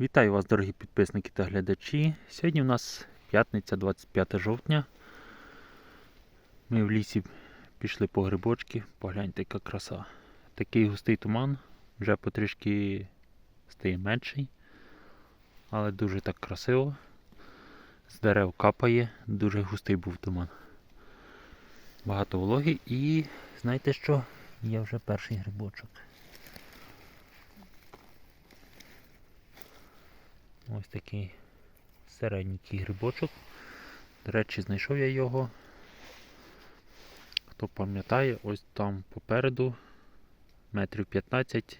Вітаю вас, дорогі підписники та глядачі. Сьогодні у нас п'ятниця, 25 жовтня. Ми в лісі пішли по грибочки. Погляньте, яка краса. Такий густий туман, вже потрішки стає менший, але дуже так красиво. З дерев капає, дуже густий був туман. Багато вологи і знаєте що? Є вже перший грибочок. Ось такий середній грибочок. До речі, знайшов я його. Хто пам'ятає, ось там попереду, метрів 15,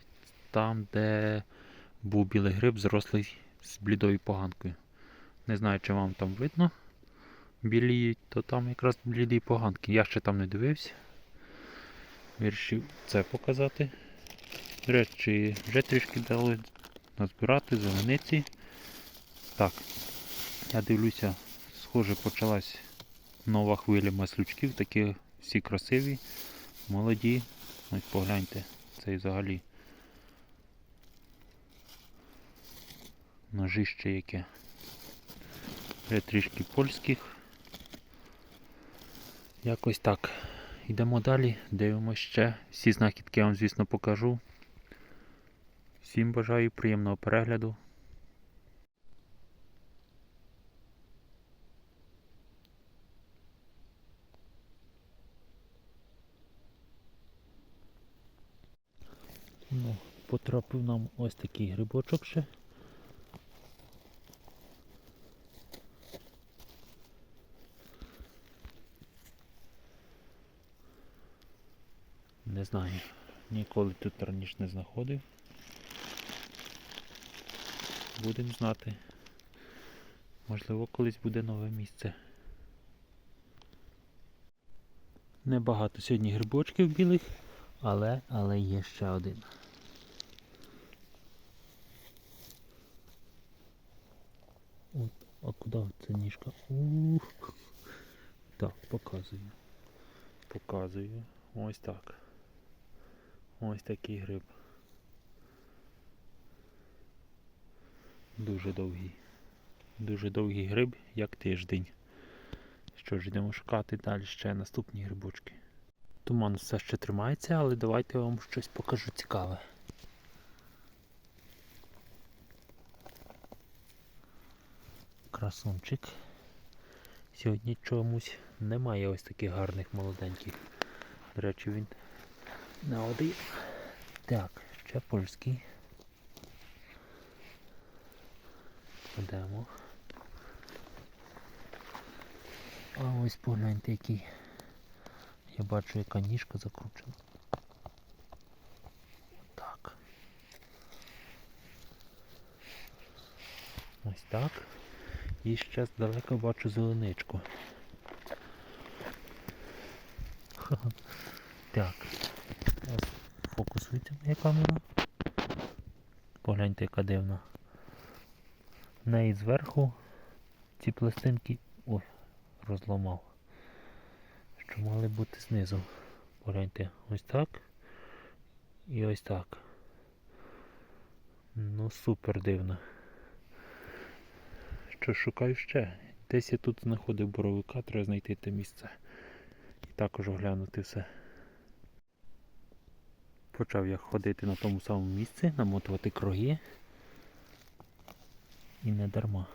там, де був білий гриб, зрослий з блідою поганкою. Не знаю, чи вам там видно. Біліють, то там якраз бліді поганки. Я ще там не дивився. Вирішив це показати. До речі, вже трішки дали назбирати зелениці. Так, я дивлюся, схоже, почалась нова хвиля маслючків, такі всі красиві, молоді. Ось погляньте, це взагалі ножище яке. Вже трішки польських. Якось так. Йдемо далі, дивимося ще. Всі знахідки я вам, звісно, покажу. Всім бажаю приємного перегляду. Ну, потрапив нам ось такий грибочок ще. Не знаю, ніколи тут раніше не знаходив. Будемо знати. Можливо, колись буде нове місце. Небагато сьогодні грибочків білих, але, але є ще один. А куди це ніжка? Ух. Так, показую. Показую. Ось так. Ось такий гриб. Дуже довгий. Дуже довгий гриб, як тиждень. Що ж, йдемо шукати далі ще наступні грибочки. Туман все ще тримається, але давайте я вам щось покажу цікаве. Красунчик. Сьогодні чомусь немає ось таких гарних молоденьких. До речі, він на один. Так, ще польський. Йдемо. А ось погляньте який. Я бачу, яка ніжка закручена. Так. Ось так. І ще здалека бачу зеленичку. Так. Фокусуйте моя камера. Погляньте, яка дивна. В неї зверху ці пластинки... Ой, розламав. Що мали бути знизу. Погляньте, ось так. І ось так. Ну супер дивно. Що шукаю ще? Десь я тут знаходив боровика, треба знайти те місце. І також оглянути все. Почав я ходити на тому самому місці, намотувати круги. І не дарма.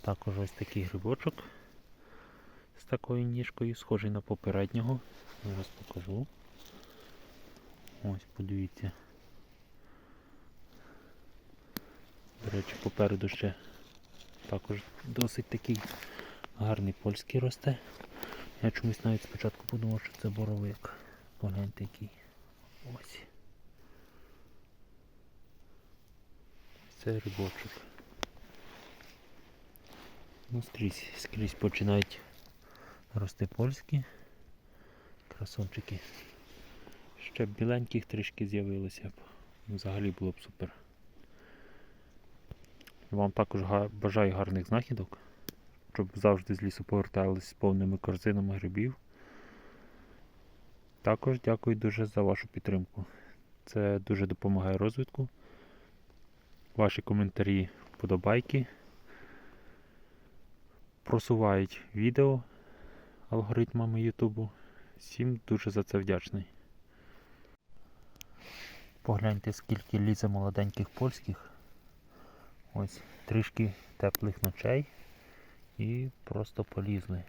Також ось такий грибочок з такою ніжкою, схожий на попереднього. Зараз покажу. Ось, подивіться. До речі, попереду ще також досить такий гарний польський росте. Я чомусь навіть спочатку подумав, що це боровик. Погляньте який. Ось. Це грибочок. Ну, скрізь, скрізь починають рости польські красончики. Ще біленьких трішки з'явилося б. Взагалі було б супер. Вам також бажаю гарних знахідок, щоб завжди з лісу повертались з повними корзинами грибів. Також дякую дуже за вашу підтримку. Це дуже допомагає розвитку. Ваші коментарі, вподобайки. Просувають відео алгоритмами Ютубу. Всім дуже за це вдячний. Погляньте, скільки лізе молоденьких польських. Ось трішки теплих ночей і просто полізли.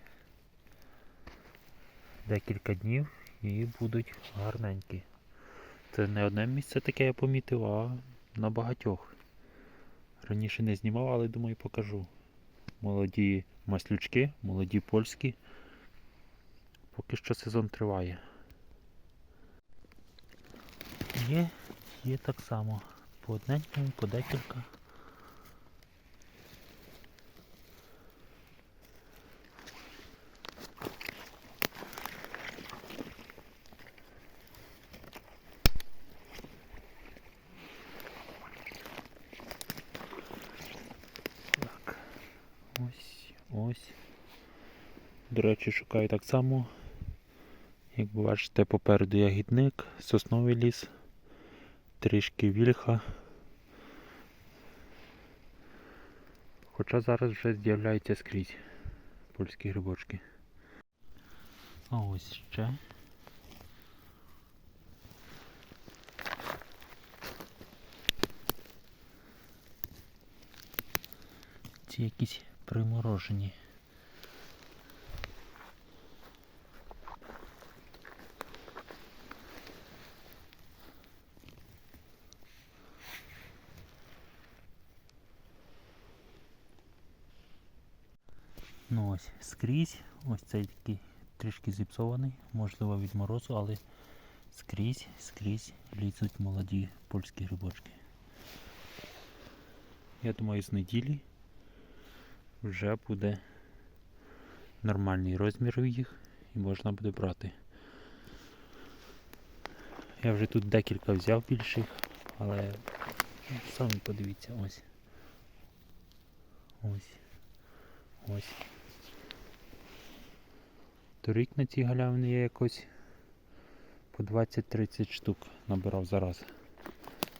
Декілька днів і будуть гарненькі. Це не одне місце таке я помітив, а на багатьох. Раніше не знімав, але думаю покажу. Молоді маслючки, молоді польські. Поки що сезон триває. Є, є так само. По одненькому, по декілька. Так. Ось, ось. До речі, шукаю так само. Як бачите, попереду ягідник, сосновий ліс, трішки вільха. Хоча зараз вже з'являються скрізь польські грибочки. А ось ще. Ці якісь приморожені. Ну ось скрізь, ось цей такий трішки зіпсований, можливо від морозу, але скрізь, скрізь лізуть молоді польські грибочки. Я думаю, з неділі вже буде нормальний розмір їх і можна буде брати. Я вже тут декілька взяв більших, але самі подивіться, ось. Ось. Ось. Торік на цій галявині я якось по 20-30 штук набирав зараз.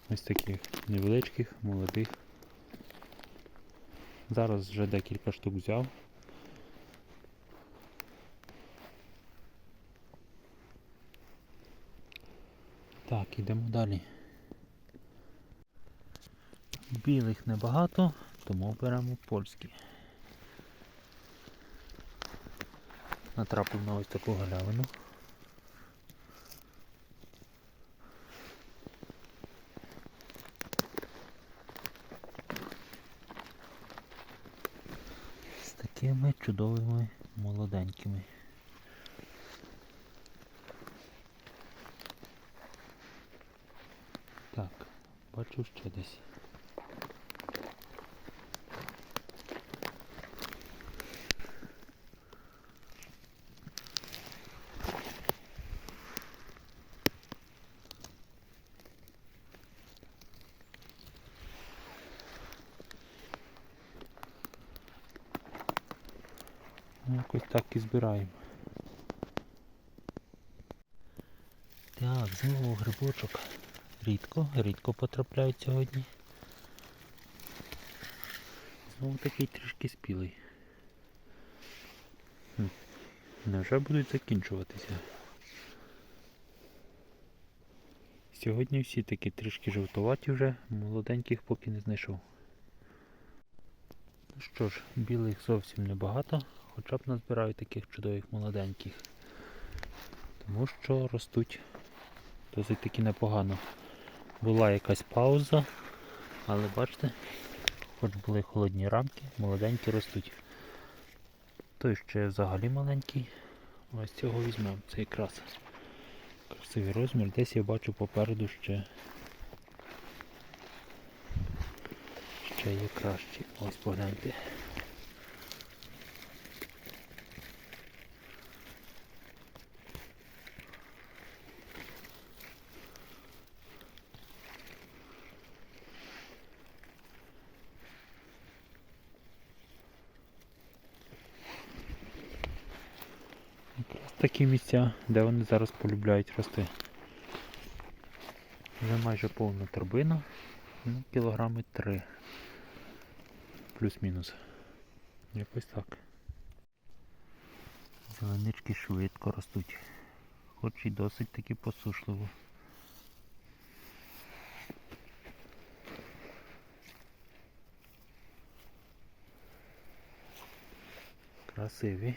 Ось таких невеличких, молодих. Зараз вже декілька штук взяв. Так, ідемо далі. Білих небагато, тому беремо польські. Натрапив на ось таку галявину. З такими чудовими молоденькими. Так, бачу ще десь. Ну, Якось так і збираємо. Так, знову грибочок. Рідко, рідко потрапляють сьогодні. Знову такий трішки спілий. Хм. Невже будуть закінчуватися? Сьогодні всі такі трішки жовтуваті вже, молоденьких поки не знайшов. Ну що ж, білих зовсім небагато, хоча б назбираю таких чудових молоденьких. Тому що ростуть досить таки непогано. Була якась пауза, але бачите, хоч були холодні рамки, молоденькі ростуть. Той ще взагалі маленький. Ось цього візьмемо. Це якраз красивий розмір. Десь я бачу попереду ще ще є кращі. Ось погляньте. Якраз такі місця, де вони зараз полюбляють рости. Вже майже повна торбина. Ну, кілограми 3. Плюс-мінус. Якось так. Зеленички швидко ростуть. Хоч і досить таки посушливо. Красиві.